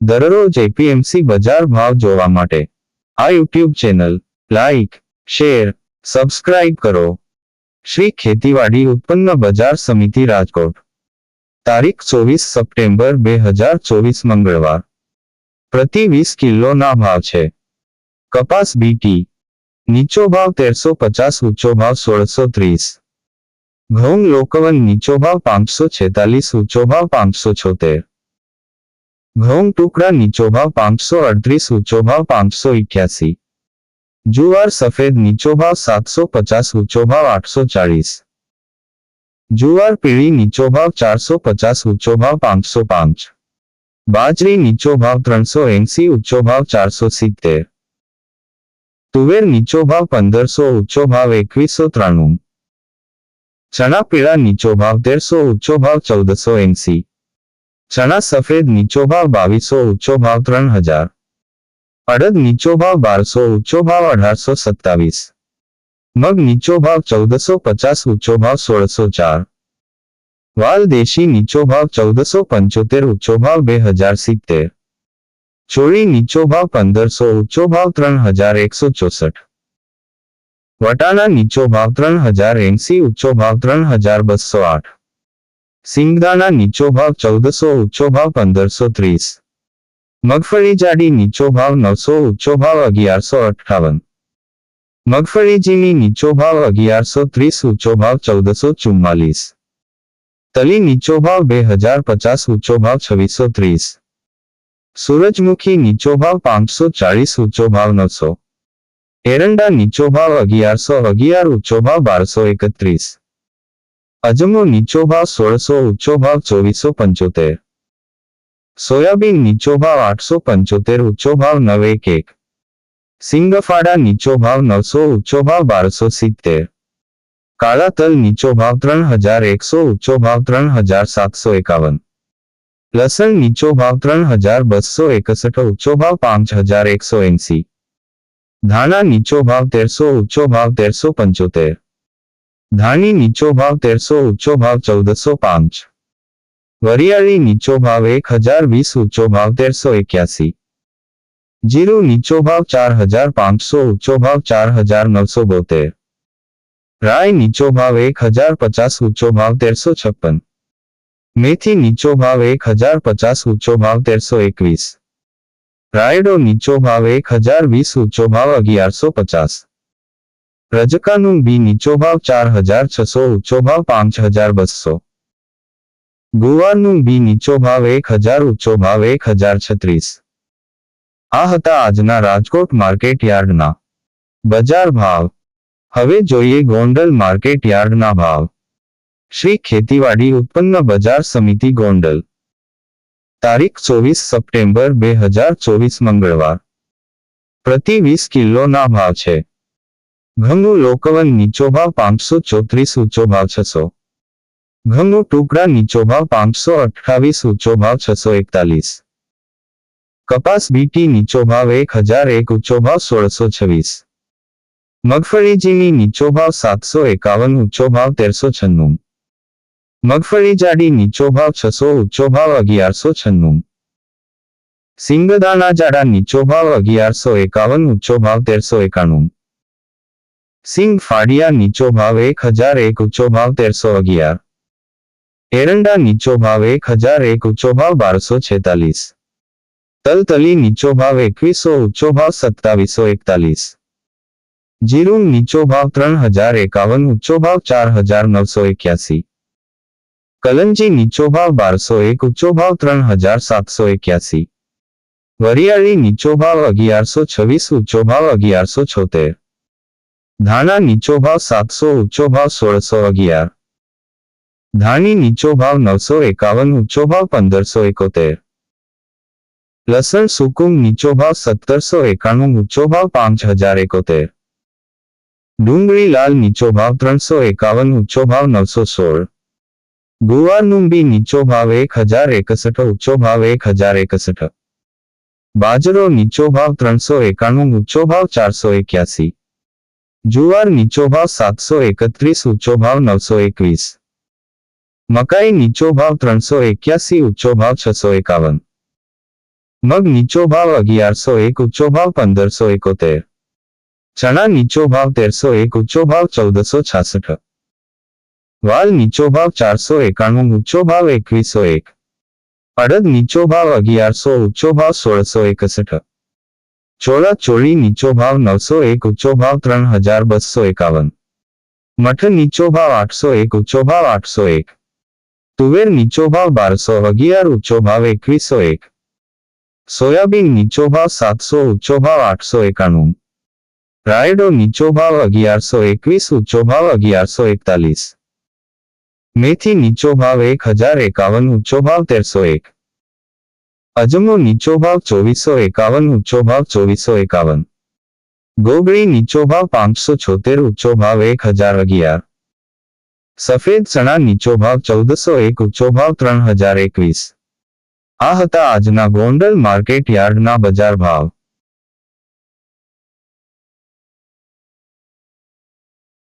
દરરોજ એપીએમસી બજાર ભાવ જોવા માટે. આ YouTube channel like share subscribe કરો. શ્રી ખેતીવાડી ઉત્પન્ન બજાર સમિતિ રાજકોટ. તારીખ ચોવીસ સપ્ટેમ્બર બે હજાર ચોવીસ મંગળવાર. પ્રતિ વીસ કિલોના ભાવ છે. કપાસ બીટી નીચો ભાવ તેરસો પચાસ, ઊંચો ભાવ સોળસો ત્રીસ. ઘઉં લોકવન નીચો ભાવ પાંચસો છેતાલીસ, ઊંચો ભાવ પાંચસો છોતેર. ઘઉં ટુકડા નીચો ભાવ પાંચસો અડત્રીસ ઊંચો ભાવ પાંચસો ઇઠ્યાસી જુવાર સફેદ નીચો ભાવ સાતસો પચાસ ઊંચો ભાવ આઠસો ચાળીસ જુવાર પીળી નીચો ભાવ ચારસો પચાસ ઊંચો ભાવ પાંચસો પાંચ બાજરી નીચો ભાવ ત્રણસો એંસી ઊંચો ભાવ ચારસો સિત્તેર તુવેર નીચો ભાવ પંદરસો ઊંચો ભાવ એકવીસો ત્રાણું ચણા પીળા નીચો ભાવ તેરસો ઊંચો ભાવ ચૌદસો એંસી ચણા સફેદ નીચો ભાવ બાવીસો ઊંચો ભાવ ત્રણ હજાર અડદ નીચો ભાવ બારસો ઊંચો ભાવ અઢારસો સત્તાવીસ મગ નીચો ભાવ ચૌદસો પચાસ ઊંચો ભાવ સોળસો ચાર વાલ દેશી નીચો ભાવ ચૌદસો પંચોતેર ઊંચો ભાવ બે હજાર સિત્તેર ચોળી નીચો ભાવ પંદરસો ઊંચો ભાવ ત્રણ હજાર એકસો ચોસઠ વટાણા નીચો ભાવ ત્રણ હજાર એંસી ઊંચો ભાવ ત્રણ હજાર બસો આઠ સિંગદાણા નીચો ભાવ ચૌદસો ઊંચો ભાવ પંદરસો ત્રીસ મગફળી જાડી નીચો ભાવ નવસો ઊંચો ભાવ અગિયારસો અઠ્ઠાવન મગફળી ઝીણી નીચો ભાવ અગિયારસો ત્રીસ ઊંચો ભાવ ચૌદસો ચુમ્માલીસ તલી નીચો ભાવ બે હજાર પચાસ ઊંચો ભાવ છવ્વીસો ત્રીસ સૂરજમુખી નીચો ભાવ પાંચસો ચાળીસ ઊંચો ભાવ નવસો એરંડા નીચો ભાવ અગિયારસો અગિયાર ઊંચો ભાવ બારસો એકત્રીસ અજમો નીચો ભાવ સોળસો ઊંચો ભાવ ચોવીસો પંચોતેર સોયાબીન નીચો ભાવ આઠસો પંચોતેર ઊંચો ભાવ નવ એક એક સિંગફાડા નીચો ભાવ નવસો ઊંચો ભાવ બારસો સિત્તેર કાળા તલ નીચો ભાવ ત્રણ હજાર એકસો ઊંચો ભાવ ત્રણ હજાર સાતસો એકાવન લસણ નીચો ભાવ ત્રણ હજાર બસો એકસઠ ઊંચો ભાવ પાંચ હજાર એકસો એંસી ધાણા નીચો ભાવ તેરસો ઊંચો ભાવ તેરસો પંચોતેર ધાણી નીચો ભાવ તેરસો ઊંચો ભાવ ચૌદસો પાંચ વરિયાળી નીચો ભાવ એક હજાર વીસ ઊંચો ભાવ તેરસો એક્યાસી જીરું નીચો ભાવ ચાર હજાર પાંચસો ઊંચો ભાવ ચાર હજાર નવસો બોતેર રાય નીચો ભાવ એક હજાર પચાસ ઊંચો ભાવ તેરસો છપ્પન મેથી નીચો ભાવ એક હજાર પચાસ ઊંચો ભાવ તેરસો એકવીસ રાયડો નીચો ભાવ એક હજાર વીસ ઊંચો ભાવ અગિયારસો પચાસ રજકાનું બી નીચો ભાવ ચાર હજાર છસો ઊંચો ભાવ પાંચ હજાર બસો. ગુવારનું બી નીચો ભાવ એક હજાર ઊંચો ભાવ એક હજાર છત્રીસ. આ હતા આજના રાજકોટ માર્કેટ યાર્ડના. બજાર ભાવ. હવે જોઈએ ગોંડલ માર્કેટ યાર્ડના ભાવ. શ્રી ખેતીવાડી ઉત્પન્ન બજાર સમિતિ ગોંડલ. તારીખ ચોવીસ સપ્ટેમ્બર બે હજાર ચોવીસ મંગળવાર. પ્રતિ વીસ કિલોના ભાવ છે. ઘઉંનું લોકવન નીચો ભાવ પાંચસો ચોત્રીસ ઊંચો ભાવ છસો ઘઉંનું ટુકડા નીચો ભાવ પાંચસો અઠ્ઠાવીસ ઊંચો ભાવ છસો એકતાલીસ કપાસ બીટી નીચો ભાવ એક હજાર એક ઊંચો ભાવ સોળસો છવ્વીસ મગફળી ઝીણી નીચો ભાવ સાતસો એકાવન ઊંચો ભાવ તેરસો છન્નું મગફળી જાડી નીચો ભાવ છસો ઊંચો ભાવ અગિયારસો છન્નું સિંગદાણા જાડા નીચો ભાવ અગિયારસો એકાવન ઊંચો ભાવ તેરસો એકાણું સિંગ ફાડિયા નીચો ભાવ એક હજાર એક ઊંચો ભાવ તેરસો અગિયાર એરંડા નીચો ભાવ એક હજાર એક ઊંચો ભાવ બારસો છેતાલીસ તલતલી નીચો ભાવ એકવીસો ઊંચો ભાવ સત્તાવીસો એકતાલીસ જીરું નીચો ભાવ ત્રણ હજાર એકાવન ઊંચો ભાવ ચાર હજાર નવસો એક્યાસી કલંજી નીચો ભાવ બારસો એક ઊંચો ભાવ ત્રણ હજાર સાતસો એક્યાસી વરિયાળી નીચો ભાવ અગિયારસો છવ્વીસ ઊંચો ભાવ અગિયારસો છોતેર ધાણા નીચો ભાવ સાતસો ઊંચો ભાવ સોળસો અગિયાર ધાણી નીચો ભાવ નવસો એકાવન ઊંચો ભાવ પંદરસો એકોતેર લસણ સુકુમ નીચો ભાવ સત્તરસો એકાણું ઊંચો ભાવ પાંચ હજાર એકોતેર ડુંગળી લાલ નીચો ભાવ ત્રણસો એકાવન ઊંચો ભાવ નવસો સોળ ગુવારનું બી નીચો ભાવ એક હજાર એકસઠ ઊંચો ભાવ એક હજાર એકસઠ બાજરો નીચો ભાવ ત્રણસો એકાણું ઊંચો ભાવ ચારસો એક્યાસી જુવાર નીચો ભાવ સાતસો એકત્રીસ ઊંચો ભાવ નવસો એકવીસ મકાઈ નીચો ભાવ ત્રણસો એક્યાસી ઊંચો ભાવ છસો એકાવન મગ નીચો ભાવ અગિયારસો એક ઊંચો ભાવ પંદરસો એકોતેર ચણા નીચો ભાવ તેરસો એક ઊંચો ભાવ ચૌદસો છાસઠ વાલ નીચો ભાવ ચારસો એકાણું ઊંચો ભાવ એકવીસો એક અડદ નીચો ભાવ અગિયારસો ઊંચો ભાવ સોળસો એકસઠ ચોળા ચોળી નીચો ભાવ નવસો એક ઊંચો ભાવ ત્રણ હજાર બસો એકાવન. મઠ નીચો ભાવ આઠસો એક ઊંચો ભાવ આઠસો એક. તુવેર નીચો ભાવ બારસો અગિયાર ઊંચો ભાવ એકવીસો એક. સોયાબીન નીચો ભાવ સાતસો ઊંચો ભાવ આઠસો એકાણું. રાયડો નીચો ભાવ અગિયારસો એકવીસ ઊંચો ભાવ અગિયારસો એકતાલીસ. મેથી નીચો ભાવ એક હજાર એકાવન ઊંચો ભાવ તેરસો એક. અજમો નીચો ભાવ ચોવીસો એકાવન, ઊંચો ભાવ ચોવીસો એકાવન. ગોગળી નીચો ભાવ પાંચસો છોતેર, ઊંચો ભાવ એક હજાર અગિયાર. સફેદ ચણા નીચો ભાવ ચૌદસો એક, ઊંચો ભાવ ત્રણ હજાર એકવીસ. આ હતા આજના ગોંડલ માર્કેટ યાર્ડના બજાર ભાવ.